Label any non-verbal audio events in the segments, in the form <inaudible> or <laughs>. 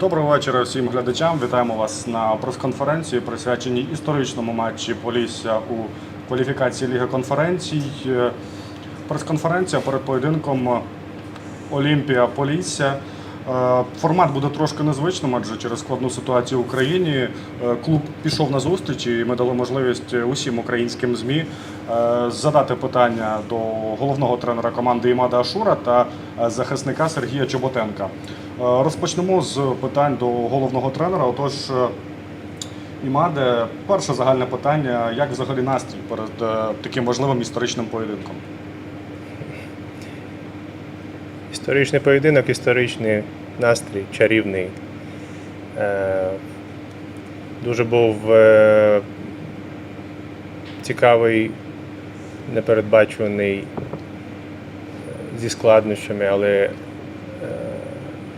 Доброго вечора всім глядачам. Вітаємо вас на прес-конференції, присвяченій історичному матчі Полісся у кваліфікації Ліги конференцій. Е, Прес-конференція перед поєдинком Олімпія Полісся. Е, Формат буде трошки незвичним, адже через складну ситуацію в Україні е, клуб пішов на зустріч, і ми дали можливість усім українським ЗМІ задати питання до головного тренера команди Імада Ашура та захисника Сергія Чоботенка. Е, Розпочнемо з питань до головного тренера. Отож, е, Імаде, перше загальне питання: як взагалі настрій перед е, таким важливим історичним поєдинком? Історичний поєдинок, історичний настрій, чарівний. Дуже був цікавий, непередбачуваний зі складнощами, але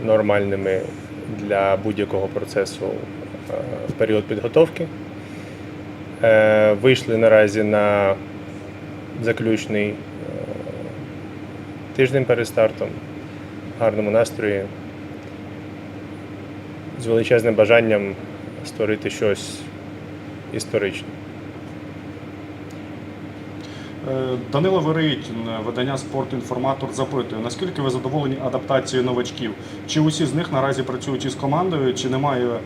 нормальними для будь-якого процесу е, в період підготовки. Е, Вийшли наразі на заключний е, тиждень перед стартом, в гарному настрої, з величезним бажанням створити щось історичне. Е, Данило Верейтін, видання «Спортінформатор» запитує, наскільки ви задоволені адаптацією новачків? Чи усі з них наразі працюють із командою, чи немає е,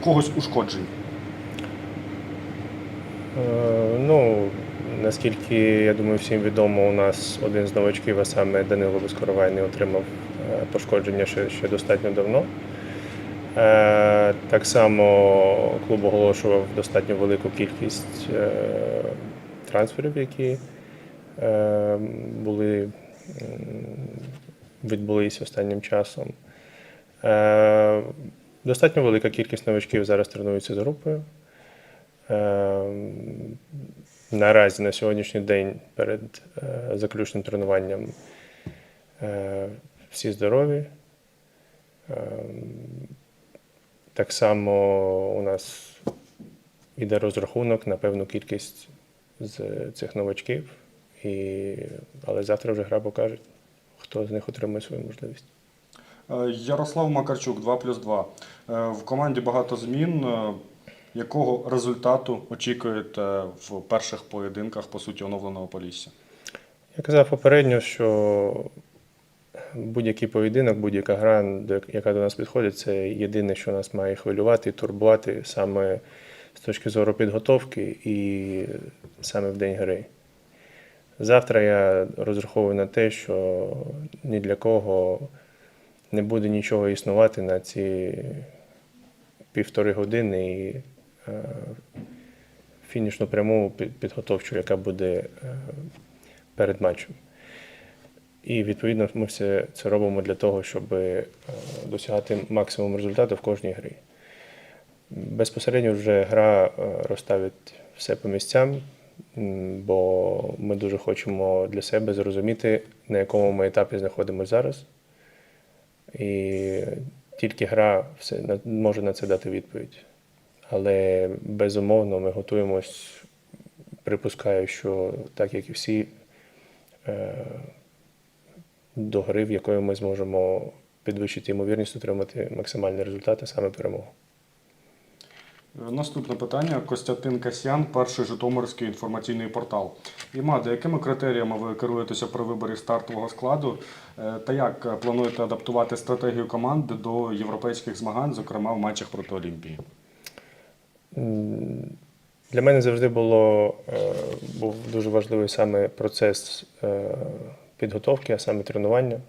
в когось ушкоджень? Е, Ну, наскільки я думаю, всім відомо, у нас один з новачків, а саме Данило Безкоровайний, отримав е, пошкодження ще, ще достатньо давно. Так само клуб оголошував достатньо велику кількість трансферів, які е, були, відбулись останнім часом. Е, Достатньо велика кількість новачків зараз тренуються з групою. Е, Наразі на сьогоднішній день перед заключним тренуванням всі здорові. Так само у нас іде розрахунок на певну кількість з цих новачків, і... але завтра вже гра покаже, хто з них отримає свою можливість. Е, Ярослав Макарчук, 2 плюс 2. Е, В команді багато змін. Е, Якого результату очікуєте в перших поєдинках, по суті, оновленого Полісся? Я казав попередньо, що будь-який поєдинок, будь-яка гра, яка до нас підходить, це єдине, що нас має хвилювати і турбувати саме з точки зору підготовки і саме в день гри. Завтра я розраховую на те, що ні для кого не буде нічого існувати на ці півтори години і е, фінішну пряму підготовчу, яка буде е, перед матчем. І відповідно ми все це робимо для того, щоб е, досягати максимум результату в кожній грі. Безпосередньо вже гра е, розставить все по місцям, бо ми дуже хочемо для себе зрозуміти, на якому ми етапі знаходимося зараз. І тільки гра все може на це дати відповідь. Але безумовно ми готуємось, припускаю, що так як і всі, е, до гри, в якої ми зможемо підвищити ймовірність отримати максимальний результат, а саме перемогу. Наступне питання. Костянтин Касьян, перший Житомирський інформаційний портал. Імаде, якими критеріями ви керуєтеся при виборі стартового складу? Е, Та як плануєте адаптувати стратегію команди до європейських змагань, зокрема в матчах проти Олімпії? Для мене завжди було, е, був дуже важливий саме процес е, підготовки, а саме тренування.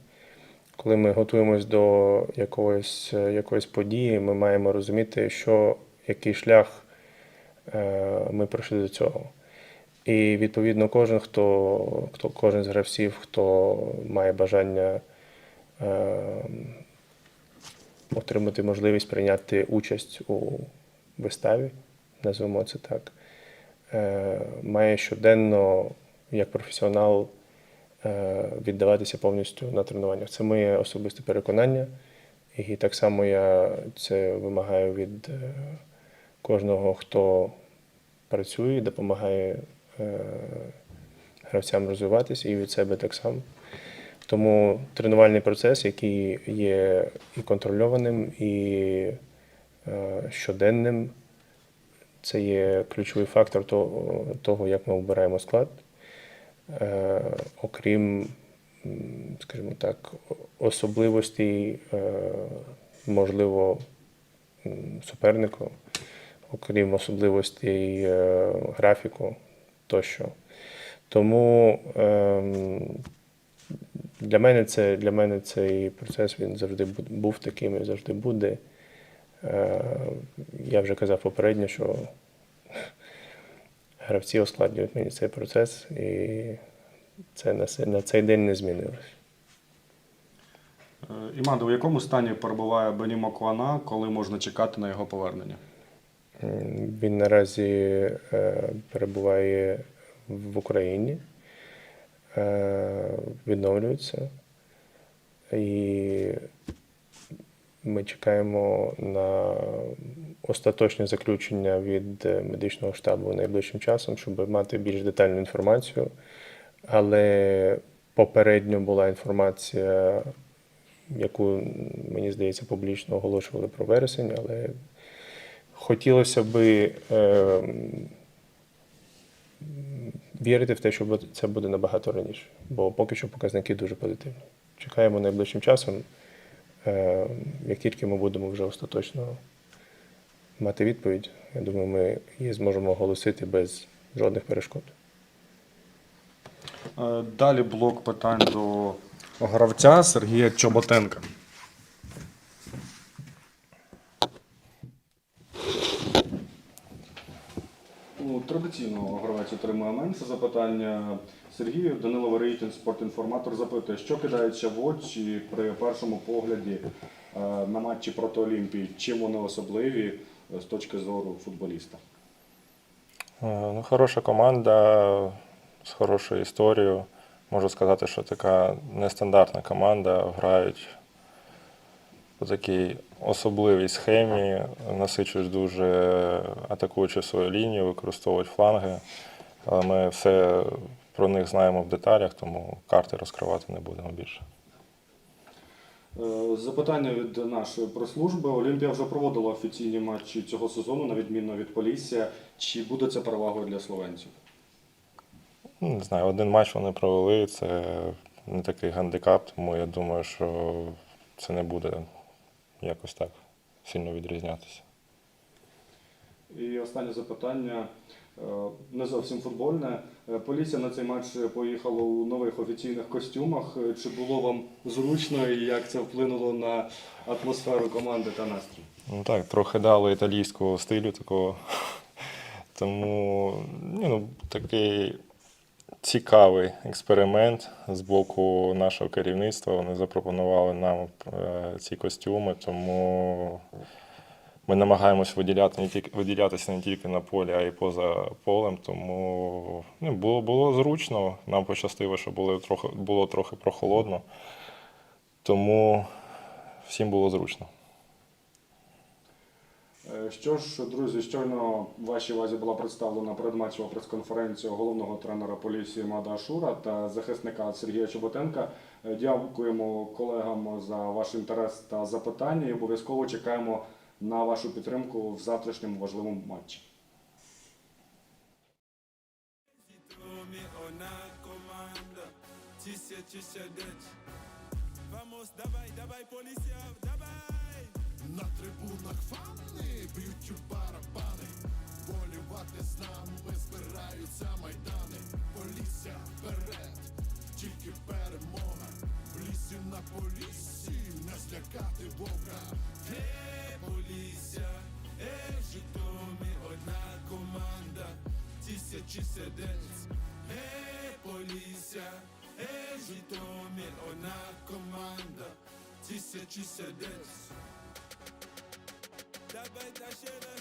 Коли ми готуємось до якоїсь, якоїсь події, ми маємо розуміти, що, який шлях е, ми пройшли до цього. І відповідно кожен, хто, хто кожен з гравців, хто має бажання е, отримати можливість прийняти участь у виставі, назвемо це так, е, має щоденно, як професіонал, е, віддаватися повністю на тренуваннях. Це моє особисте переконання, і так само я це вимагаю від е, кожного, хто працює, допомагає е, гравцям розвиватися, і від себе так само. Тому тренувальний процес, який є і контрольованим, і е, щоденним, це є ключовий фактор того, як ми обираємо склад. Е, окрім, скажімо так, особливостей, можливо, супернику, окрім особливостей е, графіку тощо. Тому ем, для мене це для мене цей процес він завжди був таким і завжди буде. Е, Я вже казав попередньо, що <laughs> гравці ускладнюють мені цей процес, і це на, цей день не змінилось. Е, Імада, у якому стані перебуває Бені Моквана, коли можна чекати на його повернення? М, Він наразі е, перебуває в Україні, е, відновлюється. І ми чекаємо на остаточне заключення від е, медичного штабу найближчим часом, щоб мати більш детальну інформацію. Але попередньо була інформація, яку, мені здається, публічно оголошували про вересень, але хотілося би е, вірити в те, що це буде набагато раніше, бо поки що показники дуже позитивні. Чекаємо найближчим часом. Е, як тільки ми будемо вже остаточно мати відповідь, я думаю, ми її зможемо оголосити без жодних перешкод. Е, Далі блок питань до гравця Сергія Чоботенка. Ну, Традиційно гравець отримує менше запитання. Сергію Данило Варитін, спортінформатор, запитує, що кидається в очі при першому погляді е, на матчі проти Олімпії? Чим вони особливі е, з точки зору футболіста? Е, Ну, хороша команда з хорошою історією. Можу сказати, що така нестандартна команда. Грають по такій особливій схемі, насичують дуже атакуючи свою лінію, використовують фланги. Але ми все про них знаємо в деталях, тому карти розкривати не будемо більше. Е, Запитання від нашої прес-служби. Олімпія вже проводила офіційні матчі цього сезону, на відміну від Полісся. Чи буде це перевагою для словенців? Ну, Не знаю, один матч вони провели, це не такий гандикап, тому я думаю, що це не буде якось так сильно відрізнятися. І останнє запитання е, не зовсім футбольне. Е, Полісся на цей матч поїхало у нових офіційних костюмах. Е, Чи було вам зручно і як це вплинуло на атмосферу команди та настрій? Ну так, трохи дали італійського стилю такого. <laughs> Тому ні, ну, такий цікавий експеримент з боку нашого керівництва. Вони запропонували нам е, ці костюми, тому ми намагаємось виділяти не тільки, виділятися не тільки на полі, а й поза полем. Тому ну, було, було зручно. Нам пощастило, що було трохи, було трохи прохолодно. Тому всім було зручно. Е, Що ж, друзі, щойно вашій увазі була представлена передматчева прес-конференція головного тренера Полісі Мада Ашура та захисника Сергія Чоботенка. Е, Дякуємо колегам за ваш інтерес та запитання і обов'язково чекаємо на вашу підтримку в завтрашньому важливому матчі. Vamos, давай, давай, поліція, давай! На трибунах фани б'ють у барабани, болівати з нами збираються майдани. Полісся вперед, тільки перемога. В лісі на полісі не злякати вовка. Е, поліція, е, Житомир, одна команда. Тися тися дет Е, поліція, е, Житомир, одна команда. Тися тися дет Давай та ще раз